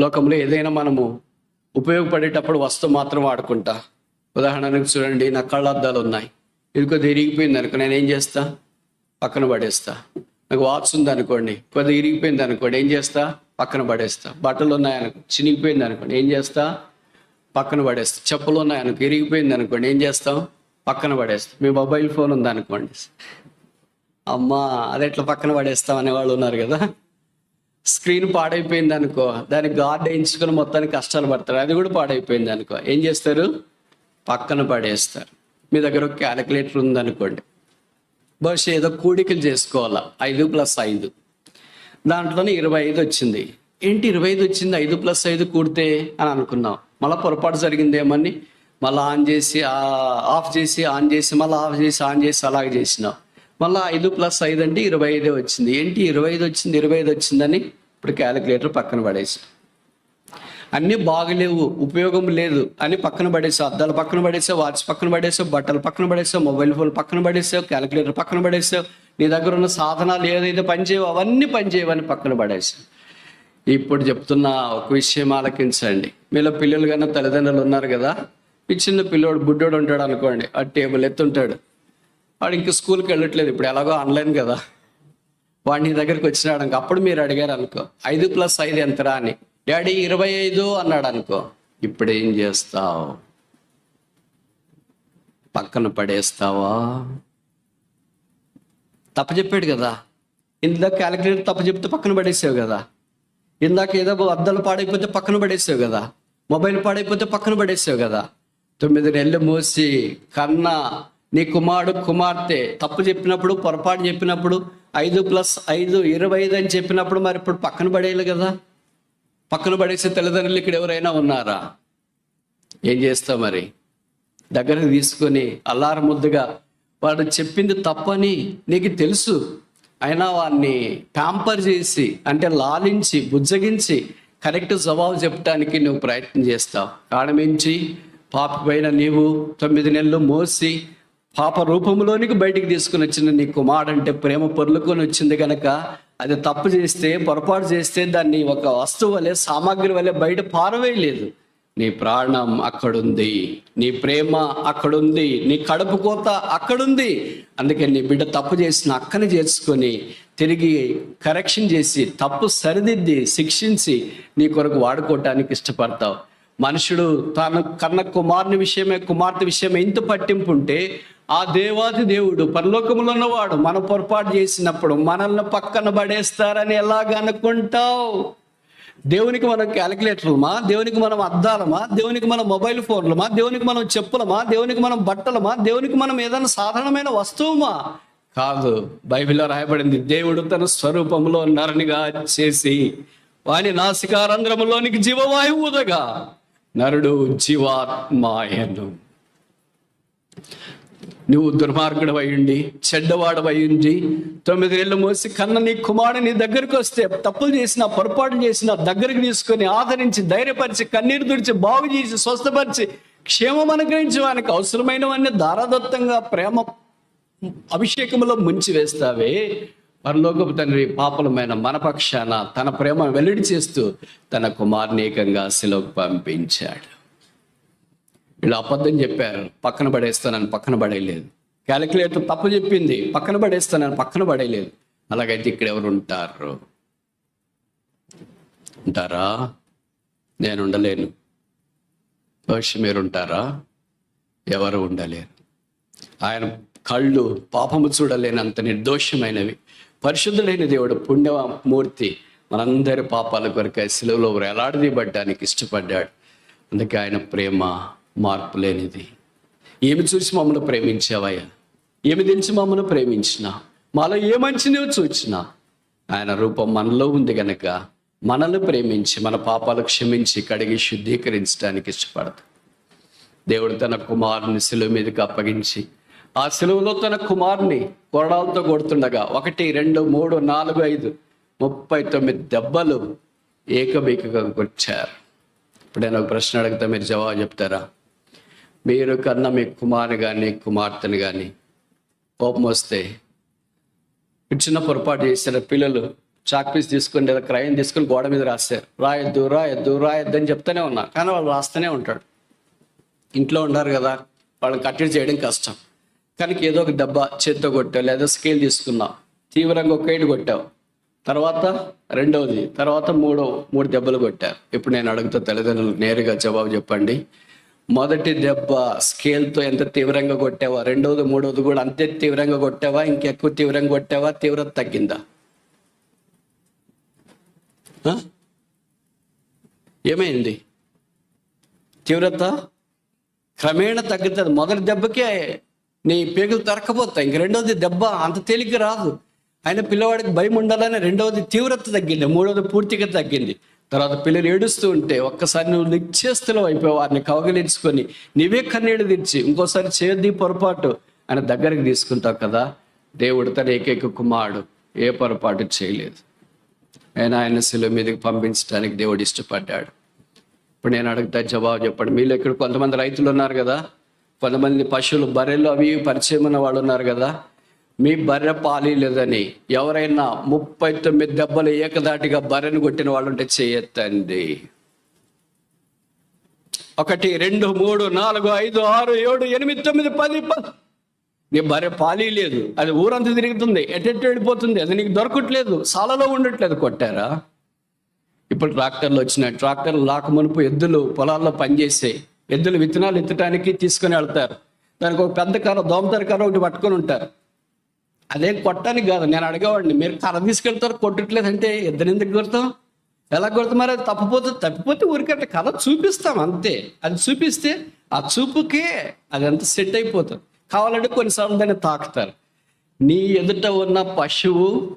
లోకంలో ఏదైనా మనము ఉపయోగపడేటప్పుడు వస్తువు మాత్రం వాడుకుంటా. ఉదాహరణకు చూడండి నా కళ్ళద్దాలు ఉన్నాయి. ఇది కొద్దిగా ఇరిగిపోయింది అనుకో నేను ఏం చేస్తా? పక్కన పడేస్తా. నాకు వాచ్ ఉంది అనుకోండి కొద్దిగా ఇరిగిపోయింది అనుకోండి ఏం చేస్తా? పక్కన పడేస్తా. బట్టలు ఉన్నాయనుకో చినిగిపోయింది అనుకోండి ఏం చేస్తా? పక్కన పడేస్తా. చెప్పులు ఉన్నాయనుకో ఇరిగిపోయింది అనుకోండి ఏం చేస్తాం పక్కన పడేస్తాం. మీ మొబైల్ ఫోన్ ఉంది అనుకోండి. అమ్మా అది ఎట్లా పక్కన పడేస్తాం అనే వాళ్ళు ఉన్నారు కదా? స్క్రీన్ పాడైపోయింది అనుకో దానికి గార్డ్ వేయించుకుని మొత్తానికి కష్టాలు పడతారు. అది కూడా పాడైపోయింది అనుకో. ఏం చేస్తారు? పక్కన పడేస్తారు. మీ దగ్గర ఒక క్యాలిక్యులేటర్ ఉందనుకోండి. బహుశా ఏదో కూడికలు చేసుకోవాలా? ఐదు ప్లస్ ఐదు. దాంట్లోనే ఇరవై ఐదు వచ్చింది. ఏంటి ఇరవై ఐదు వచ్చింది? ఐదు ప్లస్ ఐదు కూడితే అని అనుకున్నాం. మళ్ళీ పొరపాటు జరిగిందేమని మళ్ళీ ఆన్ చేసి ఆఫ్ చేసి ఆన్ చేసి మళ్ళీ ఆఫ్ చేసి ఆన్ చేసి అలాగే చేసినాం. మళ్ళీ ఐదు ప్లస్ ఐదు అంటే ఇరవై ఐదే వచ్చింది. ఏంటి ఇరవై ఐదు వచ్చింది? ఇరవై ఐదు వచ్చిందని ఇప్పుడు క్యాలిక్యులేటర్ పక్కన పడేసి. అన్నీ బాగలేవు ఉపయోగం లేదు అని పక్కన పడేసావు అద్దాలు పక్కన పడేసావు వాచ్ పక్కన పడేసావు బట్టలు పక్కన పడేసావు మొబైల్ ఫోన్ పక్కన పడేసావు క్యాలిక్యులేటర్ పక్కన పడేసావు నీ దగ్గర ఉన్న సాధనాలు ఏదైతే పనిచేయవు అవన్నీ పనిచేయవని పక్కన పడేసావు ఇప్పుడు చెప్తున్న ఒక విషయం ఆలకించండి. మీలో పిల్లలు కన్నా తల్లిదండ్రులు ఉన్నారు కదా? ఈ చిన్న పిల్లోడు బుడ్డోడు ఉంటాడు అనుకోండి ఆ టేబుల్ ఎత్తుంటాడు. వాడు ఇంక స్కూల్కి వెళ్ళట్లేదు. ఇప్పుడు ఎలాగో ఆన్లైన్ కదా. వాడు నీ దగ్గరికి వచ్చినాడు అనుకో. అప్పుడు మీరు అడిగారు అనుకో. ఐదు ప్లస్ ఐదు ఎంతరా అని. డాడీ ఇరవై ఐదు అన్నాడు అనుకో. ఇప్పుడు ఏం చేస్తావు? పక్కన పడేస్తావా? తప్ప చెప్పాడు కదా. ఇందాక క్యాలిక్యులేటర్ తప్ప చెప్తే పక్కన పడేసావు కదా. ఇందాక ఏదో అద్దాలు పాడైపోతే పక్కన పడేసావు కదా. మొబైల్ పాడైపోతే పక్కన పడేసావు కదా. తొమ్మిది నెలలు మూసి కన్నా నీ కుమారుడు కుమార్తె తప్పు చెప్పినప్పుడు పొరపాటు చెప్పినప్పుడు ఐదు ప్లస్ ఐదు ఇరవై ఐదు అని చెప్పినప్పుడు మరి ఇప్పుడు పక్కన పడేయాలి కదా. పక్కన పడేసే తల్లిదండ్రులు ఇక్కడ ఎవరైనా ఉన్నారా? ఏం చేస్తావు మరి? దగ్గరకు తీసుకొని అల్లారం ముద్దుగా వాడు చెప్పింది తప్పని నీకు తెలుసు. అయినా వాడిని ప్యాంపర్ చేసి అంటే లాలించి బుజ్జగించి కరెక్ట్ జవాబు చెప్పడానికి నువ్వు ప్రయత్నం చేస్తావు. కాడమించి పాప పైన నీవు తొమ్మిది నెలలు మోసి పాప రూపంలోనికి బయటికి తీసుకుని వచ్చిన నీ కుమారుడంటే ప్రేమ పొర్లుకొని వచ్చింది కనుక అది తప్పు చేస్తే పొరపాటు చేస్తే దాన్ని ఒక వస్తువు వలె సామాగ్రి వలె బయట పారవేయలేదు. నీ ప్రాణం అక్కడుంది నీ ప్రేమ అక్కడుంది నీ కడుపు కోత అక్కడుంది. అందుకే నీ బిడ్డ తప్పు చేసిన అక్కని చేసుకొని తిరిగి కరెక్షన్ చేసి తప్పు సరిదిద్ది శిక్షించి నీ కొరకు వాడుకోవటానికి ఇష్టపడతావు. మనుషుడు తాను కన్న కుమారుని విషయమే కుమార్తె విషయమే ఇంత పట్టింపు ఉంటే ఆ దేవాది దేవుడు పరలోకములో ఉన్నవాడు మన పొరపాటు చేసినప్పుడు మనల్ని పక్కన పడేస్తారని ఎలాగ అనుకుంటావు? దేవునికి మనం క్యాలిక్యులేటర్లమా? దేవునికి మనం అద్దాలమా? దేవునికి మనం మొబైల్ ఫోన్లమా? దేవునికి మనం చెప్పులమా? దేవునికి మనం బట్టలమా? దేవునికి మనం ఏదైనా సాధారణమైన వస్తువుమా? కాదు బైబిల్లో రాయబడింది దేవుడు తన స్వరూపంలో నరునిగా చేసి వాని నాసికారంధ్రములోనికి జీవవాయువు ఉదగా నరుడు జీవాత్మాయను. నువ్వు దుర్మార్గుడు అయ్యుండి చెడ్డవాడు అయ్యుండి తొమ్మిదేళ్ళు మోసి కన్న నీ కుమారుడు నీ దగ్గరికి వస్తే తప్పులు చేసిన పొరపాటు చేసిన దగ్గరికి తీసుకొని ఆదరించి ధైర్యపరిచి కన్నీరు తుడిచి బాగు చేసి స్వస్థపరిచి క్షేమం అనుగ్రహించి వానికి అవసరమైనవన్నీ దారాదత్తంగా ప్రేమ అభిషేకంలో ముంచి వేస్తావే పరలోకపు తండ్రి పాపలమైన మన పక్షాన తన ప్రేమ వెల్లడి చేస్తూ తన కుమార్ని ఏకంగా శిలోకి పంపించాడు. వీళ్ళు అబద్ధం చెప్పారు. పక్కన పడేస్తానని పక్కన పడేయలేదు. క్యాలిక్యులేటర్ తప్పు చెప్పింది. పక్కన పడేస్తానని పక్కన పడేయలేదు. అలాగైతే ఇక్కడ ఎవరు ఉంటారు? ఉంటారా? నేను ఉండలేను. భవిష్య మీరు ఉంటారా? ఎవరు ఉండలేరు. ఆయన కళ్ళు పాపము చూడలేనంత నిర్దోషమైనవి. పరిశుద్ధుడైన దేవుడు పుణ్యమూర్తి మనందరి పాపాల కొరకై శిలువలో వేలాడదీయబడ్డానికి ఇష్టపడ్డాడు. అందుకే ఆయన ప్రేమ మార్పు లేనిది. ఏమి చూసి మమ్మల్ని ప్రేమించావయ్యా? ఏమి తెలిసి మమ్మల్ని ప్రేమించిన? మాలో ఏ మంచి నువ్వు చూచినా? ఆయన రూపం మనలో ఉంది గనక మనల్ని ప్రేమించి మన పాపాలు క్షమించి కడిగి శుద్ధీకరించడానికి ఇష్టపడదు దేవుడు తన కుమారుని శిలువ మీదకి అప్పగించి ఆ శిలువలో తన కుమారుని కొరడాలతో కొడుతుండగా ఒకటి రెండు మూడు నాలుగు ఐదు ముప్పై తొమ్మిది దెబ్బలు ఏకబీకగా కొచ్చారు ఇప్పుడు నేను ఒక ప్రశ్న అడిగితే మీరు జవాబు చెప్తారా? మీరు కన్నా మీ కుమారు కానీ కుమార్తెను కానీ కోపం వస్తే చిన్న పొరపాటు చేసిన పిల్లలు చాక్ పీస్ తీసుకొని లేదా క్రయం తీసుకొని గోడ మీద రాస్తారు. రాయొద్దు రాయొద్దు రాయొద్దు అని చెప్తూనే ఉన్నా కానీ వాళ్ళు రాస్తూనే ఉంటాడు ఇంట్లో ఉన్నారు కదా. వాళ్ళని కట్టడి చేయడం కష్టం. కనుక ఏదో ఒక దెబ్బ చేత్తో కొట్టావు లేదా స్కేల్ తీసుకున్నావు. తీవ్రంగా ఒక ఏడు కొట్టావు. తర్వాత రెండవది తర్వాత మూడో మూడు దెబ్బలు కొట్టారు. ఇప్పుడు నేను అడుగుతా తల్లిదండ్రులు నేరుగా జవాబు చెప్పండి. మొదటి దెబ్బ స్కేల్తో ఎంత తీవ్రంగా కొట్టావా? రెండవది మూడవది కూడా అంతే తీవ్రంగా కొట్టావా? ఇంకెక్కువ తీవ్రంగా కొట్టావా? తీవ్రత తగ్గిందా? ఏమైంది? తీవ్రత? క్రమేణా తగ్గుతుంది. మొదటి దెబ్బకే నీ పేగులు తరకపోతాయి ఇంక రెండవది దెబ్బ అంత తేలిక రాదు. అయినా పిల్లవాడికి భయం ఉండాలని రెండవది తీవ్రత తగ్గింది. మూడవది పూర్తిగా తగ్గింది. తర్వాత పిల్లలు ఏడుస్తూ ఉంటే ఒక్కసారి నువ్వు నిశ్చేస్తులు అయిపోయి వారిని కవగలించుకొని నీవే కన్నీళ్ళు తెచ్చి ఇంకోసారి చేయొద్ది పొరపాటు ఆయన దగ్గరికి తీసుకుంటావు కదా. దేవుడు తన ఏకైక కుమారుడు ఏ పొరపాటు చేయలేదు. ఆయన ఆయన శిలువ మీదకి పంపించడానికి దేవుడు ఇష్టపడ్డాడు. ఇప్పుడు నేను అడుగుతా జవాబు చెప్పండి. మీలో ఇక్కడ కొంతమంది రైతులు ఉన్నారు కదా. కొంతమంది పశువులు బర్రెలు అవి పరిచయం ఉన్న వాళ్ళు ఉన్నారు కదా. మీ బర్రె పాలి లేదని ఎవరైనా ముప్పై తొమ్మిది దెబ్బలు ఏకదాటిగా బర్రెను కొట్టిన వాళ్ళు ఉంటే చేయొద్దండి. ఒకటి రెండు మూడు నాలుగు ఐదు ఆరు ఏడు ఎనిమిది తొమ్మిది పది నీ భార్య పాలీ లేదు. అది ఊరంతా తిరుగుతుంది. ఎటెట్టు వెళ్ళిపోతుంది. అది నీకు దొరకట్లేదు. సాలలో ఉండట్లేదు. కొట్టారా? ఇప్పుడు ట్రాక్టర్లు వచ్చినాయి. ట్రాక్టర్లు లాకమునుపు ఎద్దులు పొలాల్లో పనిచేసే ఎద్దులు విత్తనాలు ఎత్తడానికి తీసుకుని వెళ్తారు. దానికి ఒక పెద్ద కర్ర దోమతర కర్ర ఒకటి పట్టుకొని ఉంటారు. అదేం కొట్టడానికి కాదు. నేను అడిగేవాడిని మీరు కర్ర తీసుకెళ్తారు కొట్టట్లేదు అంటే ఇద్దరు ఎందుకు కొడతాం? ఎలా కొడతాం మరి? అది తప్పిపోతే ఊరికంటే కథ చూపిస్తాం అంతే. అది చూపిస్తే ఆ చూపుకే అది అంత సెట్ అయిపోతుంది కావాలంటే కొన్నిసార్లు దాన్ని తాకుతారు. నీ ఎదుట ఉన్న పశువు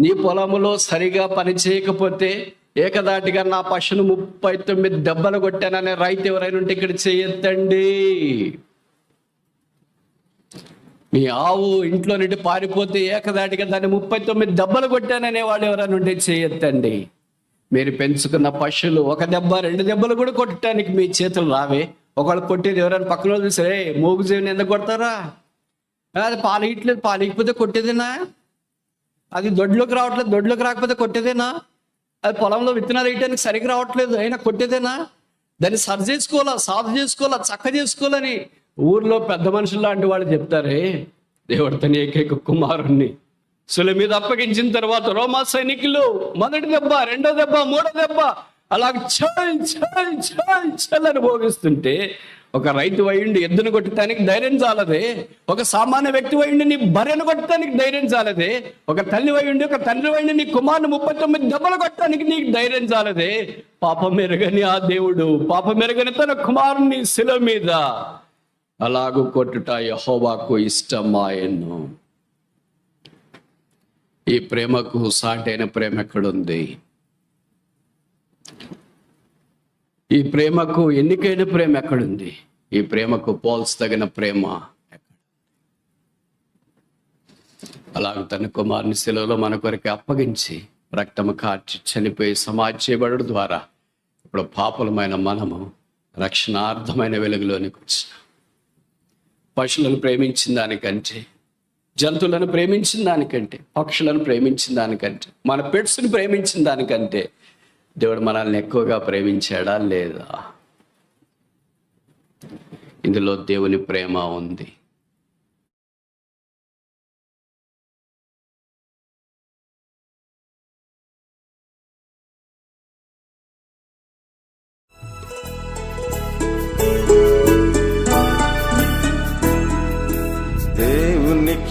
నీ పొలంలో సరిగా పని చేయకపోతే ఏకదాటిగా నా పశువును ముప్పై తొమ్మిది దెబ్బలు కొట్టాననే రైతు ఎవరైనా ఉంటే ఇక్కడ చేయొద్దండి. మీ ఆవు ఇంట్లో నుండి పారిపోతే ఏకదాటిగా దాన్ని ముప్పై తొమ్మిది దెబ్బలు కొట్టాననే వాళ్ళు ఎవరైనా ఉంటే చేయొద్దండి. మీరు పెంచుకున్న పశువులు ఒక దెబ్బ రెండు దెబ్బలు కూడా కొట్టడానికి మీ చేతులు రావే. ఒకళ్ళు కొట్టేది ఎవరైనా పక్కన సరే మూగు జీవిని ఎందుకు కొడతారా? అది పాలు ఇట్లేదు పాలు ఇకపోతే కొట్టేదేనా? అది దొడ్లోకి రావట్లేదు దొడ్లోకి రాకపోతే కొట్టేదేనా? అది పొలంలో విత్తనాలు వేయడానికి సరిగ్గా రావట్లేదు అయినా కొట్టేదేనా? దాన్ని సరి చేసుకోవాలా సాధు చేసుకోవాలా చక్క చేసుకోవాలని ఊర్లో పెద్ద మనుషులు లాంటి వాళ్ళు చెప్తారే దేవుడు తన ఏకైక కుమారుణ్ణి. సులి మీద అప్పగించిన తర్వాత రోమా సైనికులు మొదటి దెబ్బ రెండో దెబ్బ మూడో దెబ్బ అలా చల్ చల్ చల్ చల్ అని భోగిస్తుంటే ఒక రైతు అయ్యుండి ఎద్దును కొట్టడానికి ధైర్యం చాలదే ఒక సామాన్య వ్యక్తి అయ్యుండి నీ భార్యను కొట్టడానికి ధైర్యం చాలదే ఒక తల్లి అయ్యుండి ఒక తండ్రి అయ్యుండి నీ కుమారుని ముప్పై తొమ్మిది దెబ్బలు కొట్టడానికి నీకు ధైర్యం చాలదే పాపం మెరుగని ఆ దేవుడు పాపం మెరుగని తన కుమారుని శిల మీద అలాగు కొట్టుట యహోవాకు ఇష్టమాయను. ఈ ప్రేమకు సాటైన ప్రేమ ఎక్కడుంది? ఈ ప్రేమకు ఎన్నికైన ప్రేమ ఎక్కడుంది? ఈ ప్రేమకు పోల్చదగిన ప్రేమ అలాగే అలాగ తన కుమారుని శిలలో మన కొరకు అప్పగించి రక్తము కార్చి చనిపోయి సమాధి చేయబడడం ద్వారా ఇప్పుడు పాపులమైన మనము రక్షణార్థమైన వెలుగులోనికి వచ్చినాం. పశువులను ప్రేమించిన దానికంటే జంతువులను ప్రేమించిన దానికంటే పక్షులను ప్రేమించిన దానికంటే మన పెట్స్ని ప్రేమించిన దానికంటే దేవుడు మనల్ని ఎక్కువగా ప్రేమించాడా లేదా? ఇందులో దేవుని ప్రేమ ఉంది.